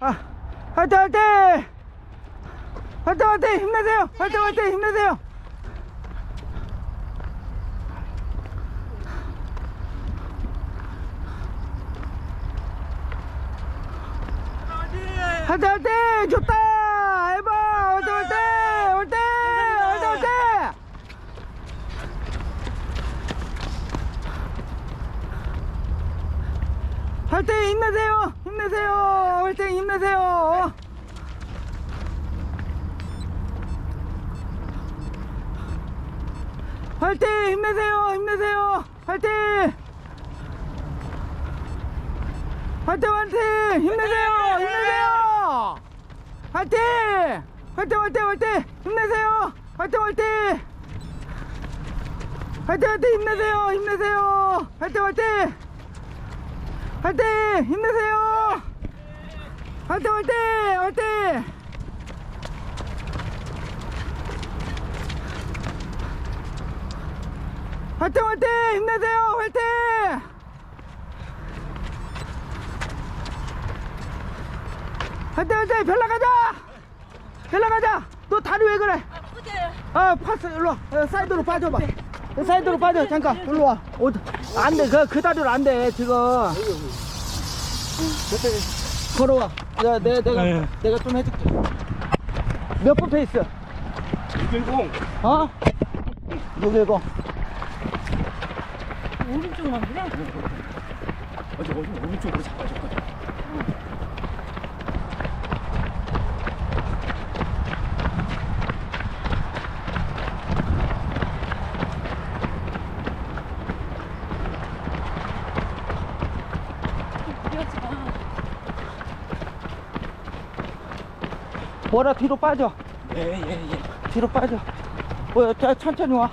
아, 화이팅, 화이팅! 화이팅, 화이팅! 힘내세요! 화이팅, 화이팅! 힘내세요! 화이팅, 화이팅! 좋다! 해봐! 화이팅, 화이팅! 화이팅! 화이팅, 화이팅! 화이팅! 힘내세요! 힘내세요! 화이팅! 힘내세요! 화이팅! 힘내세요! 힘내세요! 화이팅! 화이팅! 화이팅! 힘내세요! 힘내세요! 화이팅! 화이팅! 화이팅! 화이팅! 힘내세요! 화이팅! 화이팅! 화이팅! 화이팅! 힘내세요! 힘내세요! 화이팅! 화이팅! 화이팅! 힘내세요! 화이팅! 화이팅! 화이팅! 화이팅! 화이팅! 힘내세요! 화이팅! 화이팅! 화이팅! 별나 가자! 별나 가자! 너 다리 왜 그래? 아, 파스 일로 와. 어, 사이드로 빠져봐. 어, 사이드로 빠져. 잠깐. 일로 와. 어, 안 돼. 그, 그 다리로 안 돼. 지금. 걸어와. 내가, 내가, 내가, 네. 내가 좀 해줄게. 몇 분 페이스? 610 어? 610. 오른쪽만 그래? 어디 어디 오른쪽으로 잡아줬거든 무리하지 마. 뭐라 뒤로 빠져. 예 예 예 뒤로 빠져. 뭐야, 자, 천천히 와.